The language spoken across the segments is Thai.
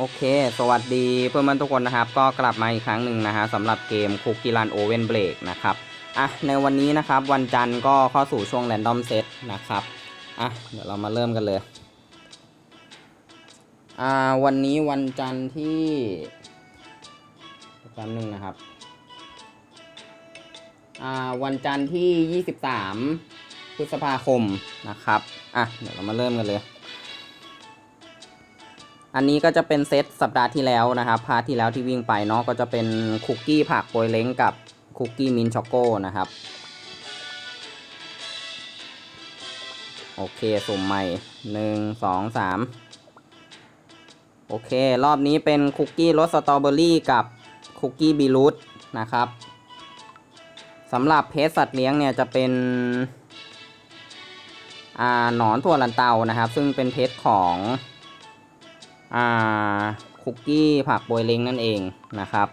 โอเค สวัสดีเพื่อนๆทุกคนนะครับ ก็กลับมาอีกครั้งหนึ่งนะฮะสำหรับเกมคุกกี้รันโอเว่นเบรกนะครับ อะ ในวันนี้นะครับ วันจันทร์ก็เข้าสู่ช่วงแรนดอมเซตนะครับ อะ เดี๋ยวเรามาเริ่มกันเลย อ่า วันนี้วันจันทร์ที่แป๊บนึงนะครับ อ่า วันจันทร์ที่ 23พฤษภาคมนะครับ อะ เดี๋ยวเรามาเริ่มกันเลย อันนี้ก็จะเป็นเซตสัปดาห์ที่แล้วนะครับพาร์ทที่แล้วที่วิ่งไปเนาะก็จะเป็นคุกกี้ผักโปรยเล้งกับคุกกี้มินช็อกโก้นะครับโอเคสุ่มใหม่หนึ่งสองสามโอเค รอบนี้เป็นคุกกี้รสสตรอเบอรี่กับคุกกี้บีรูทนะครับสำหรับเพสสัตว์เลี้ยงเนี่ยจะเป็นอ่าหนอนถั่วลันเตานะครับ ซึ่งเป็นเพชของ คุกกี้ผักโปรยเล้งนั่นเองนะครับ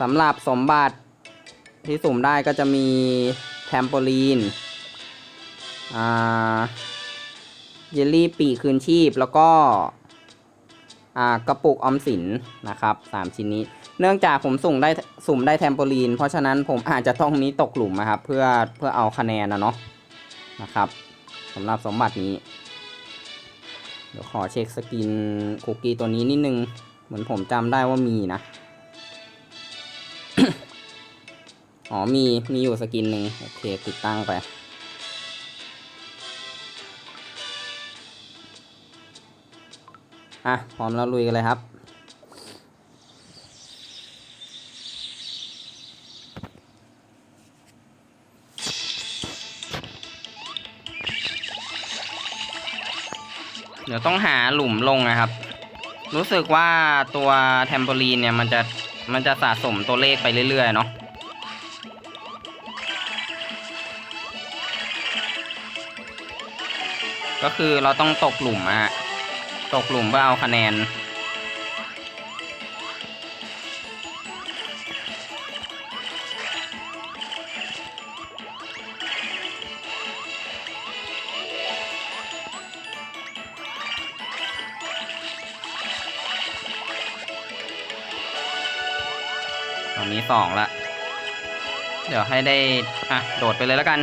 สำหรับสมบัติที่สุ่มได้ก็จะมีแทมโปลีนเยลลี่ปีคืนชีพแล้วก็กระปุกออมสินนะครับสามชิ้นนี้ เนื่องจากผมสุ่มได้สุ่มได้แทมโปลีน เพราะฉะนั้นผมอาจจะต้องมีตกหลุมนะครับ เพื่อเพื่อเอาคะแนนนะเนาะนะครับสำหรับสมบัตินี้ เดี๋ยวขอเช็คสกินคุกกี้ตัวนี้นิดนึง เหมือนผมจำได้ว่ามีนะ อ๋อมีมีอยู่สกินหนึ่งโอเคติดตั้งไป อะ พร้อมแล้วลุยกันเลยครับ เดี๋ยวต้องหาหลุมลงนะครับ รู้สึกว่าตัวแทมโปลีนเนี่ยมันจะมันจะสะสมตัวเลขไปเรื่อย ๆ เนาะก็คือเราต้องตกหลุมอะตกหลุมเพื่อเอาคะแนน ตอนนี้สองละ เดี๋ยวให้ได้ อะ โดดไปเลยแล้วกัน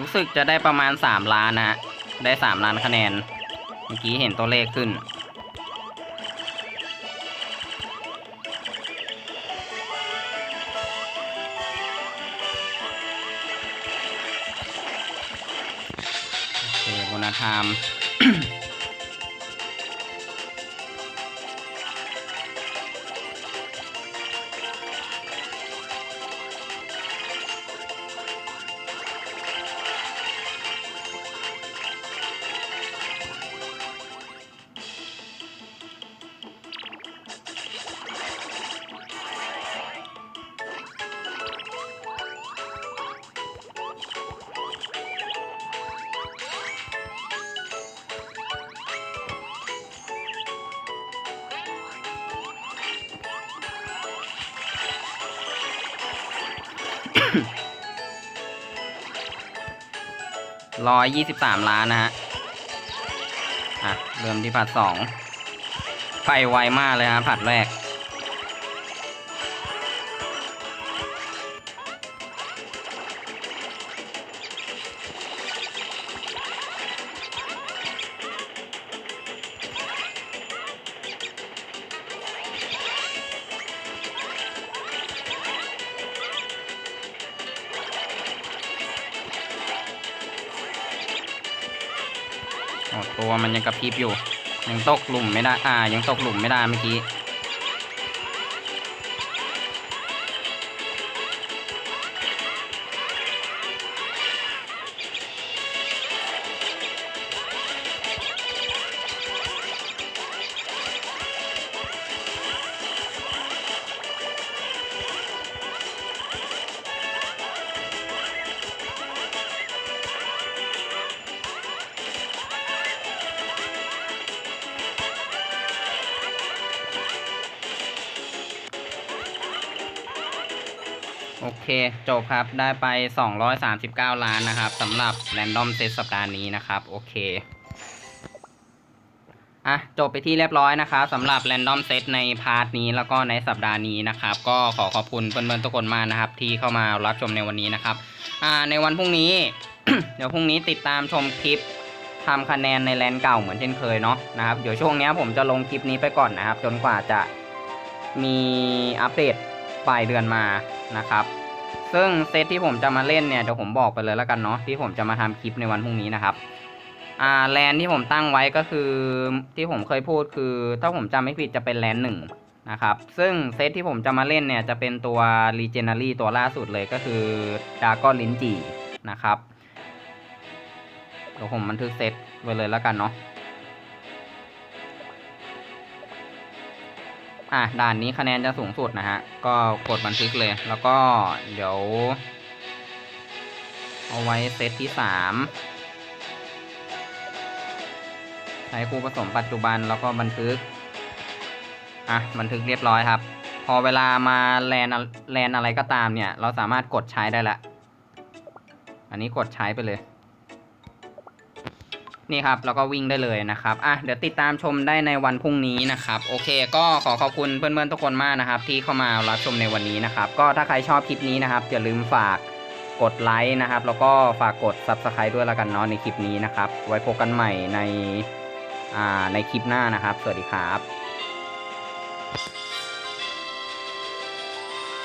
รู้สึกจะได้ประมาณสามล้านนะฮะ ได้สามล้านคะแนน เมื่อกี้เห็นตัวเลขขึ้น โอเคโบนาไทม์ ร้อยยี่สิบสามล้านนะฮะ อะ เริ่มที่ผัดสอง ไปไวมากเลยฮะผัดแรก ตัวมันยังกระพริบอยู่ ยังตกหลุมไม่ได้ อ่า ยังตกหลุมไม่ได้เมื่อกี้ โอเค จบครับได้ไป 239 ล้านนะครับสำหรับ Random Set สัปดาห์นี้นะครับ โอเค อะ จบไปที่เรียบร้อยนะครับสำหรับ Random Set ในพาร์ทนี้แล้วก็ในสัปดาห์นี้นะครับ ก็ขอขอบคุณเพื่อนๆทุกคนมากนะครับ ที่เข้ามารับชมในวันนี้นะครับ อ่า ในวันพรุ่งนี้ เดี๋ยวพรุ่งนี้ติดตามชมคลิปทำคะแนนในแลนเก่าเหมือนเช่นเคยเนาะนะครับเดี๋ยวช่วงนี้ผมจะลงคลิปนี้ไปก่อนนะครับ จนกว่าจะมีอัปเดตปลายเดือนมา นะครับ ซึ่งเซตที่ผมจะมาเล่นเนี่ยเดี๋ยวผมบอกไปเลยแล้วกันเนาะที่ผมจะมาทำคลิปในวันพรุ่งนี้นะครับอ่าแลนที่ผมตั้งไว้ก็คือที่ผมเคยพูดคือ ถ้าผมจำไม่ผิดจะเป็นแลนหนึ่งนะครับ ซึ่งเซตที่ผมจะมาเล่นเนี่ยจะเป็นตัว Legendary ตัวล่าสุดเลยก็คือดากอนลินจีนะครับเดี๋ยวผมบันทึกเซตไว้เลยแล้วกันเนาะ อะด่านนี้คะแนนจะสูงสุดนะฮะ ก็กดบันทึกเลย แล้วก็เดี๋ยว เอาไว้เซตที่สามใช้คู่ผสมปัจจุบันแล้วก็บันทึก อะ บันทึกเรียบร้อยครับ พอเวลามาแลนแลนอะไรก็ตามเนี่ย เราสามารถกดใช้ได้ละ อันนี้กดใช้ไปเลย นี่ครับแล้วก็วิ่งได้เลยนะครับอะเดี๋ยวติดตามชมได้ในวันพรุ่งนี้นะครับโอเค ก็ขอขอบคุณเพื่อนๆทุกคนมากนะครับ ที่เข้ามารับชมในวันนี้นะครับ ก็ถ้าใครชอบคลิปนี้นะครับอย่าลืมฝากกดไลค์นะครับ แล้วก็ฝากกด Subscribe ด้วยแล้วกันเนาะในคลิปนี้นะครับ ไว้พบกันใหม่ในอ่าในคลิปหน้านะครับ สวัสดีครับ